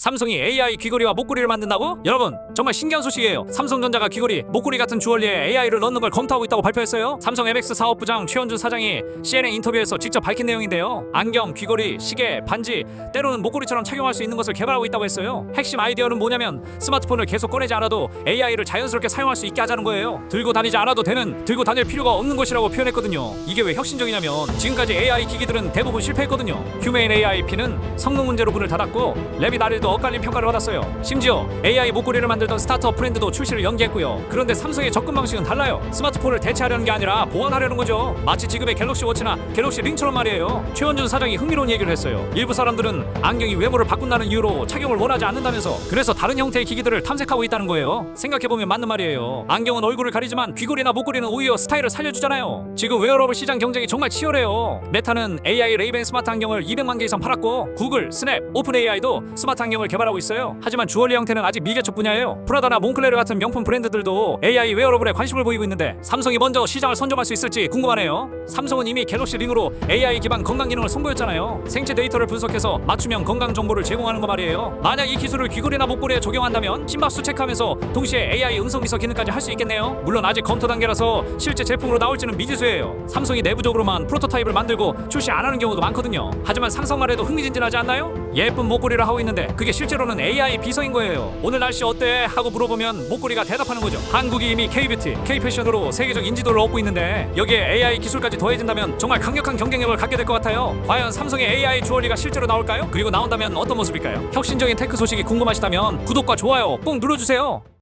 삼성이 AI 귀걸이와 목걸이를 만든다고? 여러분 정말 신기한 소식이에요. 삼성전자가 귀걸이, 목걸이 같은 주얼리에 AI를 넣는 걸 검토하고 있다고 발표했어요. 삼성 MX 사업부장 최원준 사장이 CNN 인터뷰에서 직접 밝힌 내용인데요. 안경, 귀걸이, 시계, 반지, 때로는 목걸이처럼 착용할 수 있는 것을 개발하고 있다고 했어요. 핵심 아이디어는 뭐냐면 스마트폰을 계속 꺼내지 않아도 AI를 자연스럽게 사용할 수 있게 하자는 거예요. 들고 다니지 않아도 되는, 들고 다닐 필요가 없는 것이라고 표현했거든요. 이게 왜 혁신적이냐면 지금까지 AI 기기들은 대부분 실패했거든요. 휴메인 AIP는 성능 문제로 문을 닫았고 랩이 나를도 엇갈린 평가를 받았어요. 심지어 AI 목걸이를 만들던 스타트업 브랜드도 출시를 연기했고요. 그런데 삼성의 접근 방식은 달라요. 스마트폰을 대체하려는 게 아니라 보완하려는 거죠. 마치 지금의 갤럭시 워치나 갤럭시 링처럼 말이에요. 최원준 사장이 흥미로운 얘기를 했어요. 일부 사람들은 안경이 외모를 바꾼다는 이유로 착용을 원하지 않는다면서 그래서 다른 형태의 기기들을 탐색하고 있다는 거예요. 생각해보면 맞는 말이에요. 안경은 얼굴을 가리지만 귀걸이나 목걸이는 오히려 스타일을 살려주잖아요. 지금 웨어러블 시장 경쟁이 정말 치열해요. 메타는 AI 레이벤 스마트 안경을 200만 개 이상 팔았고 구글, 스냅, 오픈 AI도 스마트 안경 을 개발하고 있어요. 하지만 주얼리 형태는 아직 미개척 분야예요. 프라다나 몽클레르 같은 명품 브랜드들도 AI 웨어러블에 관심을 보이고 있는데 삼성이 먼저 시장을 선점할 수 있을지 궁금하네요. 삼성은 이미 갤럭시 링으로 AI 기반 건강 기능을 선보였잖아요. 생체 데이터를 분석해서 맞춤형 건강 정보를 제공하는 거 말이에요. 만약 이 기술을 귀걸이나 목걸이에 적용한다면 심박수 체크하면서 동시에 AI 음성 비서 기능까지 할 수 있겠네요. 물론 아직 검토 단계라서 실제 제품으로 나올지는 미지수예요. 삼성이 내부적으로만 프로토타입을 만들고 출시 안 하는 경우도 많거든요. 하지만 상상만 해도 흥미진진하지 않나요? 예쁜 목걸이를 하고 있는데 그게 실제로는 AI 비서인 거예요. 오늘 날씨 어때? 하고 물어보면 목걸이가 대답하는 거죠. 한국이 이미 K-뷰티, K-패션으로 세계적 인지도를 얻고 있는데 여기에 AI 기술까지 더해진다면 정말 강력한 경쟁력을 갖게 될 것 같아요. 과연 삼성의 AI 주얼리가 실제로 나올까요? 그리고 나온다면 어떤 모습일까요? 혁신적인 테크 소식이 궁금하시다면 구독과 좋아요 꼭 눌러주세요.